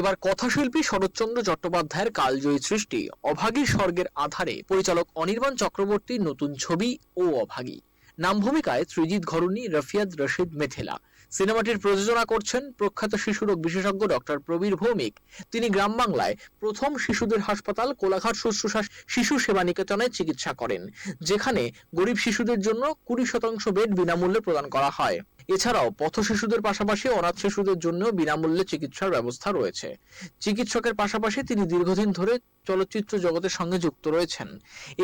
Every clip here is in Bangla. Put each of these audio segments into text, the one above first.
এবার কথাশিল্পী শরৎচন্দ্র চট্টোপাধ্যায়ের কালজয়ী সৃষ্টি অভাগীর স্বর্গের আধারে পরিচালক অনির্বাণ চক্রবর্তীর নতুন ছবি, ও অভাগী। নাম ভূমিকায় সৃজিত ঘরুনি রফিয়াদ রশিদ মেথেলা। সিনেমাটির প্রযোজনা করছেন প্রখ্যাত শিশুরোগ বিশেষজ্ঞ ডক্টর প্রবীর ভৌমিক। তিনি গ্রাম বাংলায় প্রথম শিশুদের হাসপাতাল কোলাঘাট শুশ্রূষা শিশু সেবা নিকেতনে চিকিৎসা করেন, যেখানে গরিব শিশুদের জন্য কুড়ি শতাংশ বেড বিনামূল্যে প্রদান করা হয়। এছাড়াও পথ শিশুদের পাশাপাশি অনাথ শিশুদের জন্য বিনামূল্যে চিকিৎসার ব্যবস্থা রয়েছে। চিকিৎসকের পাশাপাশি তিনি দীর্ঘদিন ধরে চলচ্চিত্র জগতের সঙ্গে যুক্ত রয়েছেন।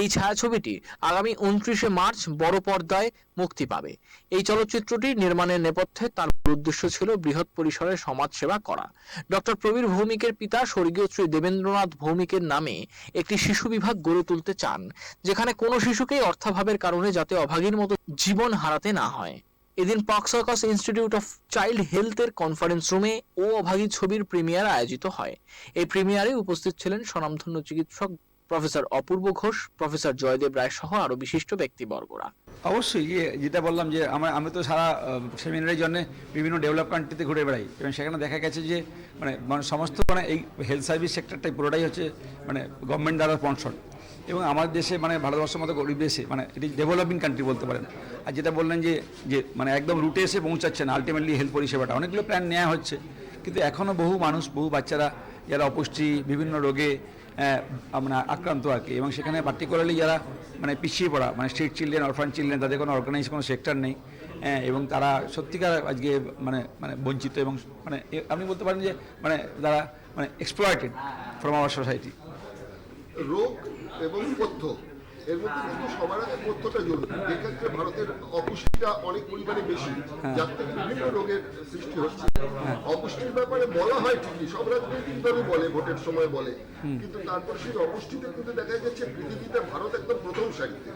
এই ছায়াছবিটি আগামী উনত্রিশে মার্চ বড় পর্দায় মুক্তি পাবে। এই চলচ্চিত্রটি নির্মাণের নেপথ্যে তার উদ্দেশ্য ছিল বৃহৎ পরিসরে সমাজসেবা করা। ডক্টর প্রবীর ভৌমিকের পিতা স্বর্গীয় শ্রী দেবেন্দ্রনাথ ভৌমিকের নামে একটি শিশু বিভাগ গড়ে তুলতে চান, যেখানে কোনো শিশুকেই অর্থাভাবের কারণে যাতে অভাগীর মতো জীবন হারাতে না হয়। এদিন Park Circus institute of child হেলথের কনফারেন্স রুমে ও অভাগী ছবির প্রিমিয়ার আয়োজিত হয়। এই প্রিমিয়ারে উপস্থিত ছিলেন স্বনামধন্য চিকিৎসক প্রফেসর অপূর্ব ঘোষ, প্রফেসর জয়দেব রায় সহ আরও বিশিষ্ট ব্যক্তিবর্গরা। অবশ্যই যে যেটা বললাম যে আমার, আমি তো সারা সেমিনারের জন্য বিভিন্ন ডেভেলপ কান্ট্রিতে ঘুরে বেড়াই। এবং সেখানে দেখা গেছে যে মানে মানে সমস্ত মানে এই হেলথ সার্ভিস সেক্টরটাই পুরোটাই হচ্ছে মানে গভর্নমেন্ট দ্বারা স্পন্সর এবং আমাদের দেশে মানে ভারতবর্ষের মতো গরিব দেশে মানে এটি ডেভেলপিং কান্ট্রি বলতে পারেন। আর যেটা বললেন যে যে মানে একদম রুটে এসে পৌঁছাচ্ছে না আলটিমেটলি হেলথ পরিষেবাটা। অনেকগুলো প্ল্যান নেওয়া হচ্ছে। কিন্তু এখনও বহু মানুষ, বহু বাচ্চারা, যারা অপুষ্টি, বিভিন্ন রোগে আমরা আক্রান্ত আর কি। এবং সেখানে পার্টিকুলারলি যারা মানে পিছিয়ে পড়া মানে স্ট্রিট চিলড্রেন অরফান চিলড্রেন তাদের কোনো অর্গানাইজ কোনো সেক্টর নেই। এবং তারা সত্যিকার আজকে মানে মানে বঞ্চিত এবং মানে আপনি বলতে পারেন যে মানে তারা মানে এক্সপ্লয়েটেড ফ্রম আওয়ার সোসাইটি রোগ এবং পথ্য এর মধ্যে কিন্তু সবার আগে জরুরি। এক্ষেত্রে ভারতের অপুষ্টিটা অনেক পরিমাণে বেশি যার থেকে বিভিন্ন রোগের সৃষ্টি হচ্ছে। অপুষ্টির ব্যাপারে বলা হয় ঠিকই সব বলে ভোটের সময় বলে। কিন্তু তারপর সেই অপুষ্টিতে কিন্তু দেখা যাচ্ছে পৃথিবীতে ভারত একদম প্রথম সারিতে।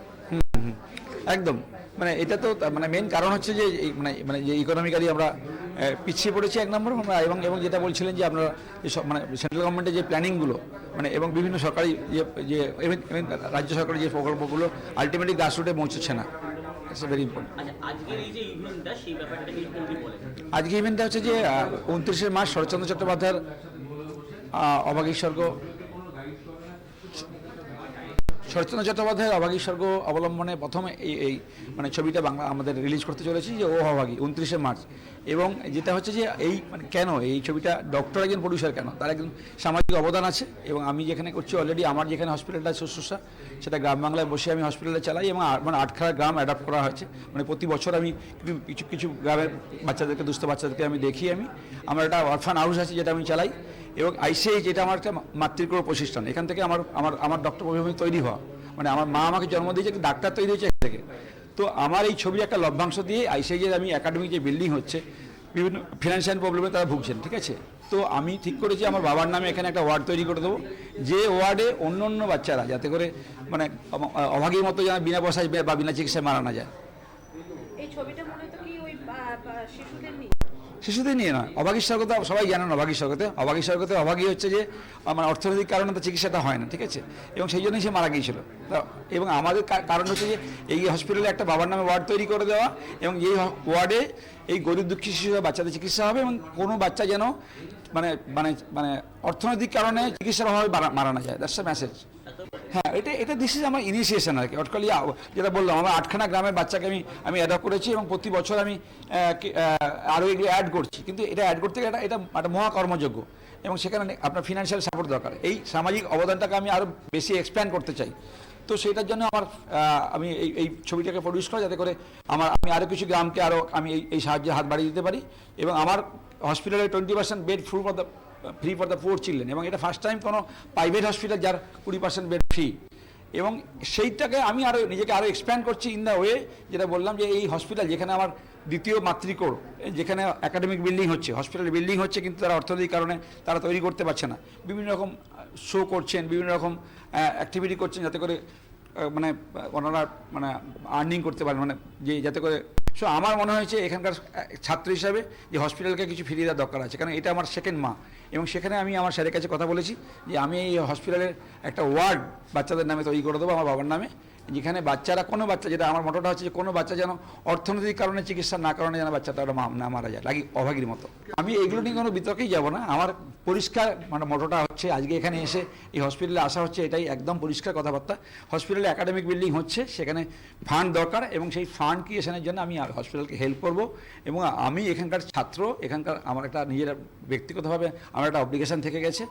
একদম। মানে এটা তো মানে মেন কারণ হচ্ছে যে মানে মানে যে ইকোনমিক্যালি আমরা পিছিয়ে পড়েছে এক নম্বর আমরা এবং এবং যেটা বলছিলেন যে আপনারা মানে সেন্ট্রাল গভর্নমেন্টের যে প্ল্যানিংগুলো মানে এবং বিভিন্ন সরকারি যে even রাজ্য সরকারের যে প্রকল্পগুলো আলটিমেটলি গ্রাসরুটে পৌঁছচ্ছে না। ভেরি ইম্পর্টেন্ট আজকে ইভেন্টটা হচ্ছে যে উনত্রিশে মার্চ শরৎচন্দ্র চট্টোপাধ্যায়ের স্বর্গ শরৎচন্দ্র চট্টোপাধ্যায়ের অভাগী স্বর্গ অবলম্বনে প্রথমে এই এই মানে ছবিটা বাংলা আমাদের রিলিজ করতে চলেছি যে ও অভাগী, উনত্রিশে মার্চ। এবং যেটা হচ্ছে যে এই মানে কেন এই ছবিটা, ডক্টর একজন প্রডিউসার কেন? তার একজন সামাজিক অবদান আছে এবং আমি যেখানে করছি অলরেডি আমার যেখানে হসপিটালটা শুশ্রূষা, সেটা গ্রাম বাংলায় বসে আমি হসপিটালে চালাই এবং মানে আটখানা গ্রাম অ্যাডাপ্ট করা হয়েছে। মানে প্রতি বছর আমি কিছু- কিছু গ্রামের বাচ্চাদেরকে, দুস্থ বাচ্চাদেরকে আমি দেখি আমি। আমার একটা অরফান হাউস আছে যেটা আমি চালাই। এবং আইসিআই যেটা আমার একটা মাতৃকর প্রতিষ্ঠান, এখান থেকে আমার আমার আমার ডক্টর অভিভাবক তৈরি হওয়া। মানে আমার মা আমাকে জন্ম দিয়েছে ডাক্তার তৈরি হয়েছে এখান থেকে। তো আমার এই ছবির একটা লভ্যাংশ দিয়ে আইসিআই যে আমি একাডেমিক যে বিল্ডিং হচ্ছে, বিভিন্ন ফিনান্সিয়াল প্রবলেমে তারা ভুগছেন, ঠিক আছে? তো আমি ঠিক করেছি, আমার বাবার নামে এখানে একটা ওয়ার্ড তৈরি করে দেবো, যে ওয়ার্ডে অন্য অন্য বাচ্চারা, যাতে করে মানে অভাগীর মতো যেন বিনা পয়সায় বা বিনা চিকিৎসায় মারা না যায় এই ছবিটা মূলত কি ওই আহ, আহ, শিশুদের নিয়ে। নয় অভাগী স্বর্গতে সবাই জানেন অভাগী স্বর্গতে অভাগী স্বর্গতে অভাগী হচ্ছে যে আমার অর্থনৈতিক কারণে তো চিকিৎসাটা হয় না, ঠিক আছে? এবং সেই জন্যই সে মারা গিয়েছিল। এবং আমাদের কারণ হচ্ছে যে, এই হসপিটালে একটা বাবার নামে ওয়ার্ড তৈরি করে দেওয়া, এবং এই ওয়ার্ডে এই গরিব দুঃখী শিশুরা বাচ্চাদের চিকিৎসা হবে, এবং কোনো বাচ্চা যেন মানে মানে মানে অর্থনৈতিক কারণে চিকিৎসার অভাবে মারা- মারা না যায়। দ্যাটস মেসেজ হ্যাঁ এটা এটা দিস ইজ আমার ইনিশিয়েশন আর কি। অটকালি যেটা বললাম, আমার আটখানা গ্রামের বাচ্চাকে আমি আমি অ্যাডপ্ট করেছি এবং প্রতি বছর আমি আরও এগুলো অ্যাড করছি। কিন্তু এটা অ্যাড করতে গেলে এটা এটা একটা মহাকর্মযোগ্য এবং সেখানে আপনার ফিনান্সিয়াল সাপোর্ট দরকার। এই সামাজিক অবদানটাকে আমি আরও বেশি এক্সপ্যান্ড করতে চাই। তো সেটার জন্য আমার আমি এই এই ছবিটাকে প্রডিউস করা যাতে করে আমার, আমি আরও কিছু গ্রামকে আরও আমি এই এই সাহায্যে হাত বাড়িয়ে দিতে পারি এবং আমার হসপিটালে twenty percent bed full the free for the poor children এবং এটা ফার্স্ট টাইম কোনো প্রাইভেট হসপিটাল যার কুড়ি পার্সেন্ট বেড ফ্রি এবং সেইটাকে আমি আরও নিজেকে আরও এক্সপ্যান্ড করছি ইন দ্য ওয়ে যেটা বললাম যে এই হসপিটাল যেখানে আমার দ্বিতীয় মাতৃকোর, যেখানে একাডেমিক বিল্ডিং হচ্ছে হসপিটাল বিল্ডিং হচ্ছে কিন্তু তারা অর্থনৈতিক কারণে তারা তৈরি করতে পারছে না। বিভিন্ন রকম শো করছেন, বিভিন্ন রকম অ্যাক্টিভিটি করছেন যাতে করে মানে ওনারা মানে আর্নিং করতে পারেন মানে যে, যাতে করে সো আমার মনে হয়েছে এখানকার ছাত্র হিসাবে যে হসপিটালকে কিছু ফিরিয়ে দেওয়ার দরকার আছে। কারণ এটা আমার সেকেন্ড মা। এবং সেখানে আমি আমার স্যারের কাছে কথা বলেছি যে আমি এই হসপিটালের একটা ওয়ার্ড বাচ্চাদের নামে তৈরি করে দেবো, আমার বাবার নামে। যেখানে বাচ্চারা, কোনো বাচ্চা যেটা, আমার মোটোটা হচ্ছে যে কোনো বাচ্চা যেন অর্থনৈতিক কারণে চিকিৎসা না কারণে যেন বাচ্চাটা না মারা যায়, লাগি অভাগীর মতো। আমি এইগুলো নিয়ে কোনো বিতর্কেই যাব না। আমার পরিষ্কার মানে মোটোটা হচ্ছে, আজকে এখানে এসে এই হসপিটালে আসা হচ্ছে, এটাই একদম পরিষ্কার কথাবার্তা। হসপিটালে একাডেমিক বিল্ডিং হচ্ছে, সেখানে ফান্ড দরকার এবং সেই ফান্ড ক্রিয়েশনের জন্য আমি হসপিটালকে হেল্প করব এবং আমি এখানকার ছাত্র, এখানকার আমার একটা নিজের ব্যক্তিগতভাবে আমার একটা অব্লিগেশন থেকে গেছে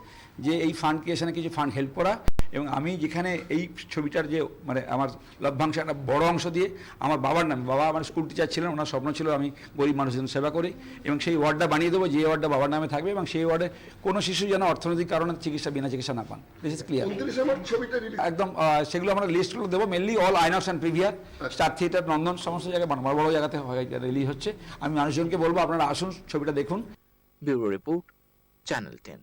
যে এই ফান্ড ক্রিয়েশনে কিছু ফান্ড হেল্প করা। এবং আমি যেখানে এই ছবিটার যে মানে আমার লভ্যাংশ একটা বড় অংশ দিয়ে আমার বাবার নামে বাবা আমার স্কুল টিচার ছিলেন ওনার স্বপ্ন ছিল আমি গরিব মানুষজন সেবা করি এবং সেই ওয়ার্ডটা বানিয়ে দেবো যে ওয়ার্ডটা বাবার নামে থাকবে এবং সেই ওয়ার্ডে কোনো শিশু যেন অর্থনৈতিক কারণে চিকিৎসা বিনা চিকিৎসা না পান। দিস ইজ ক্লিয়ার একদম সেগুলো আমরা লিস্টগুলো দেবো মেনলি অল আইনক্স অ্যান্ড প্রিভিয়ার স্টার থিয়েটার নন্দন সমস্ত জায়গায় বড় বড় জায়গাতে রিলিজ হচ্ছে। আমি মানুষজনকে বলব আপনারা আসুন ছবিটা দেখুন। Bureau report channel ten.